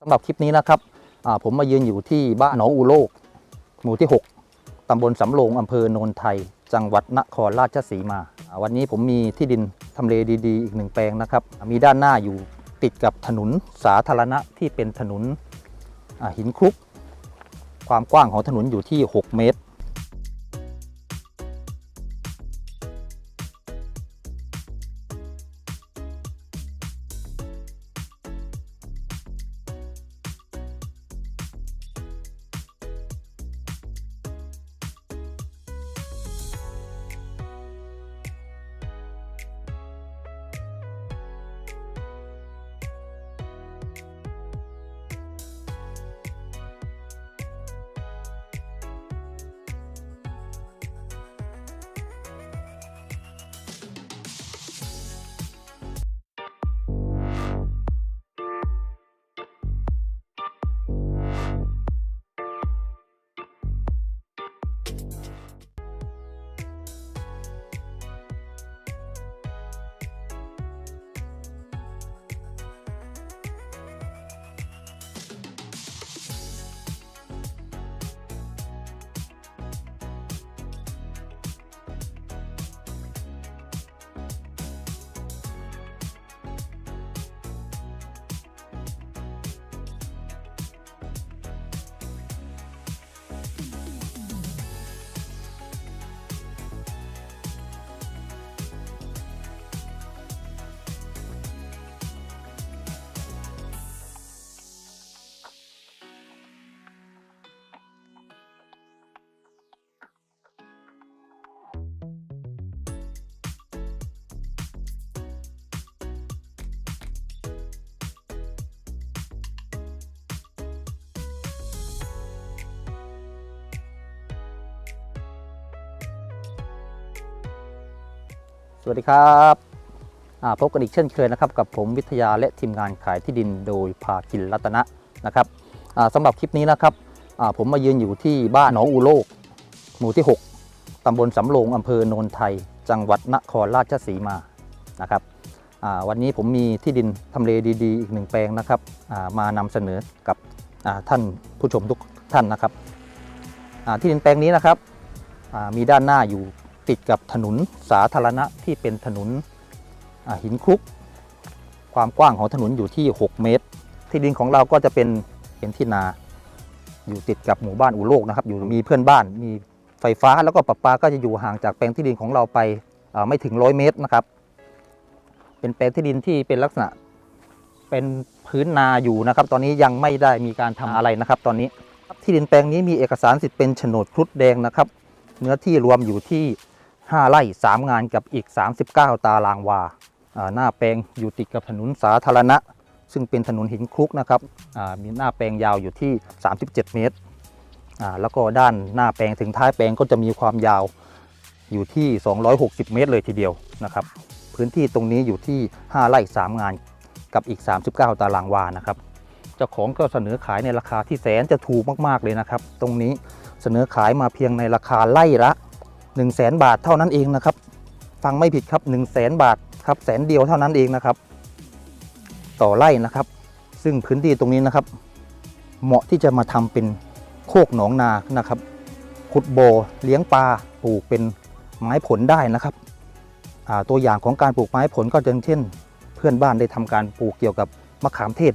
สำหรับคลิปนี้นะครับผมมายืนอยู่ที่บ้านหนองอูโลก หมู่ที่ 6 ตำบลสำโรงอำเภอโนนไทย จังหวัดนครราชสีมา วันนี้ผมมีที่ดินทำเลดีๆ อีกหนึ่งแปลงนะครับ มีด้านหน้าอยู่ติดกับถนนสาธารณะที่เป็นถนนหินคลุก ความกว้างของถนนอยู่ที่ 6 เมตร วัสดีครับพบกันอีกเช่นเคยนะครับกับผมวิทยาและทีมงานขายที่ดินโดยภาคินรัตนะนะครับสำหรับคลิปนี้นะครับผมมายืนอยู่ที่บ้านหนองอูโลก หมู่ที่ 6ตำบลสำโรงอำเภอโนนไทย จังหวัดนครราชสีมานะครับวันนี้ผมมีที่ดินทำเลดีๆ อีกหนึ่งแปลงนะครับมานำเสนอกับท่านผู้ชมทุกท่านนะครับที่ดินแปลงนี้นะครับมีด้านหน้าอยู่ ติดกับถนนสาธารณะที่เป็นถนนอ่าหินคลุก ความกว้างของถนนอยู่ที่ 6 เมตร ที่ดินของเราก็จะเป็นเป็นที่นา อยู่ติดกับหมู่บ้านอูโลกนะครับ อยู่มีเพื่อนบ้าน มีไฟฟ้าแล้วก็ประปาก็จะอยู่ห่างจากแปลงที่ดินของเราไปอ่าไม่ถึง100เมตรนะครับ เป็นแปลงที่ดินที่เป็นลักษณะเป็นพื้นนาอยู่นะครับ ตอนนี้ยังไม่ได้มีการทำอะไรนะครับ ตอนนี้ที่ดินแปลงนี้มีเอกสารสิทธิ์เป็นโฉนดครุฑแดงนะครับ เนื้อที่รวมอยู่ที่ 5 ไร่ 3 งานกับอีก 39 ตารางวา หน้าแปลงอยู่ติดกับถนนสาธารณะ ซึ่งเป็นถนนหินคลุกนะครับมีหน้าแปลงยาวอยู่ที่ 37 เมตร แล้วก็ด้านหน้าแปลงถึงท้ายแปลงก็จะมีความยาวอยู่ที่ 260 เมตรเลยทีเดียวนะครับ พื้นที่ตรงนี้อยู่ที่ 5 ไร่ 3 งานกับอีก 39 ตารางวานะครับเจ้าของก็เสนอขายในราคาที่แสนจะถูกมาก ๆ เลยนะครับ ตรงนี้เสนอขายมาเพียงในราคาไล่ละ 1 0 0 0 0แสนบาทเท่านั้นเองนะครับ ฟังไม่ผิดครับ 1 0 0 0 0แสนบาทครับแสนเดียวเท่านั้นเองนะครับ ต่อไร่นะครับ ซึ่งพื้นที่ตรงนี้นะครับ เหมาะที่จะมาทำเป็นโคกหนองนานะครับขุดโบเลี้ยงปลาปลูกเป็นไม้ผลได้นะครับตัวอย่างของการปลูกไม้ผลก็อย่างเช่น เพื่อนบ้านได้ทำการปลูกเกี่ยวกับมะขามเทศ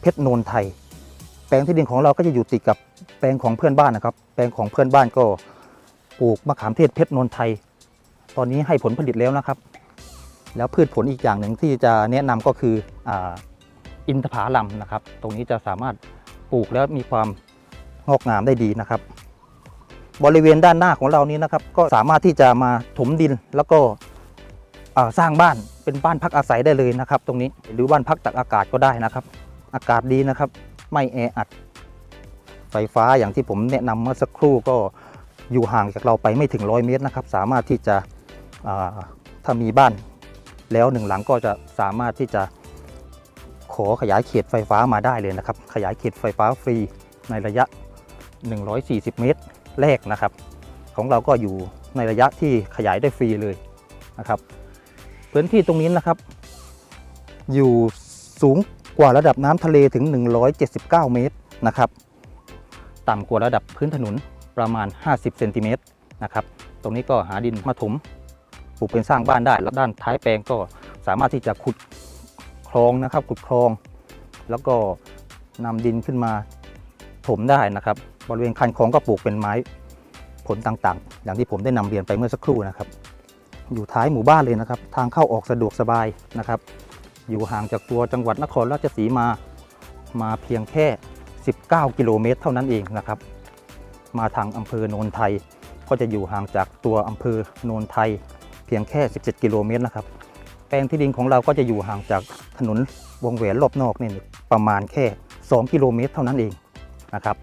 เพชรโนนไทย แปลงที่ดินของเราก็จะอยู่ติดกับแปลงของเพื่อนบ้านนะครับ แปลงของเพื่อนบ้านก็ ปลูกมะขามเทศเพชรนนทไทย ตอนนี้ให้ผลผลิตแล้วนะครับ แล้วพืชผลอีกอย่างหนึ่งที่จะแนะนำก็คืออ,อินทผลัมนะครับ ตรงนี้จะสามารถปลูกแล้วมีความงอกงามได้ดีนะครับ บริเวณด้านหน้าของเรานี้นะครับ ก็สามารถที่จะมาถมดินแล้วก็สร้างบ้านเป็นบ้านพักอาศัยได้เลยนะครับ ตรงนี้หรือบ้านพักตักอากาศก็ได้นะครับ อากาศดีนะครับ ไม่แออัดไฟฟ้าอย่างที่ผมแนะนำเมื่อสักครู่ก็ อยู่ห่างจากเราไปไม่ถึง100เมตรนะครับ สามารถที่จะถ้ามีบ้านแล้วหนึ่งหลังก็จะสามารถที่จะขอขยายเขตไฟฟ้ามาได้เลยนะครับ ขยายเขตไฟฟ้าฟรีในระยะ 140 เมตรแรกนะครับ ของเราก็อยู่ในระยะที่ขยายได้ฟรีเลยนะครับ พื้นที่ตรงนี้นะครับ อยู่สูงกว่าระดับน้ำทะเลถึง 179 เมตรนะครับ ต่ำกว่าระดับพื้นถนน ประมาณ 50เซนติเมตรนะครับตรงนี้ก็หาดินมาถมปลูกเป็นสร้างบ้านได้ แล้วด้านท้ายแปลงก็สามารถที่จะขุดคลองนะครับ ขุดคลอง แล้วก็นำดินขึ้นมาถมได้นะครับ บริเวณคันคลองก็ปลูกเป็นไม้ผลต่างๆ อย่างที่ผมได้นำเรียนไปเมื่อสักครู่นะครับ อยู่ท้ายหมู่บ้านเลยนะครับ ทางเข้าออกสะดวกสบายนะครับ อยู่ห่างจากตัวจังหวัดนครราชสีมามาเพียงแค่ 19 กิโลเมตร เท่านั้นเองนะครับ มาทางอำเภอโนนไทย ก็จะอยู่ห่างจากตัวอำเภอโนนไทย เพียงแค่ 17 กิโลเมตรนะครับ แปลงที่ดินของเราก็จะอยู่ห่างจากถนนวงแหวนรอบนอกนี่ประมาณแค่ 2 กิโลเมตรเท่านั้นเองนะครับ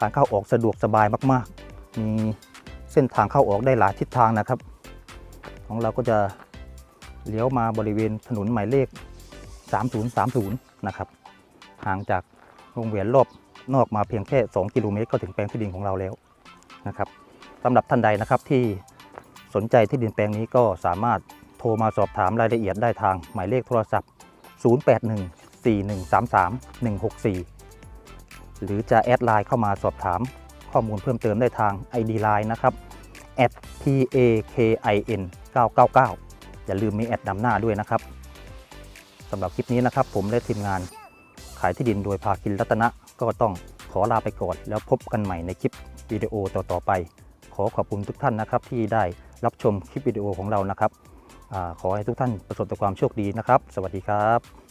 การเข้าออกสะดวกสบายมากๆ มีเส้นทางเข้าออกได้หลายทิศทางนะครับ ของเราก็จะเลี้ยวมาบริเวณถนนหมายเลข 3030 นะครับ ห่างจากวงแหวนรอบ นอกมาเพียงแค่ 2 กิโลเมตร ก็ถึงแปลงที่ดินของเราแล้วนะครับสำหรับท่านใดนะครับที่สนใจที่ดินแปลงนี้ก็สามารถโทรมาสอบถามรายละเอียดได้ทางหมายเลขโทรศัพท์ 0814133164 หรือจะแอดไลน์เข้ามาสอบถามข้อมูลเพิ่มเติมได้ทาง ID Line นะครับ @pakin 999อย่าลืมมีแอดนำหน้าด้วยนะครับสำหรับคลิปนี้นะครับผมและทีมงาน ขายที่ดินโดยภาคินรัตนะ ก็ต้องขอลาไปก่อน แล้วพบกันใหม่ในคลิปวิดีโอต่อๆไป ขอขอบคุณทุกท่านนะครับที่ได้รับชมคลิปวิดีโอของเรานะครับอขอให้ทุกท่านประสบแต่ความโชคดีนะครับ สวัสดีครับ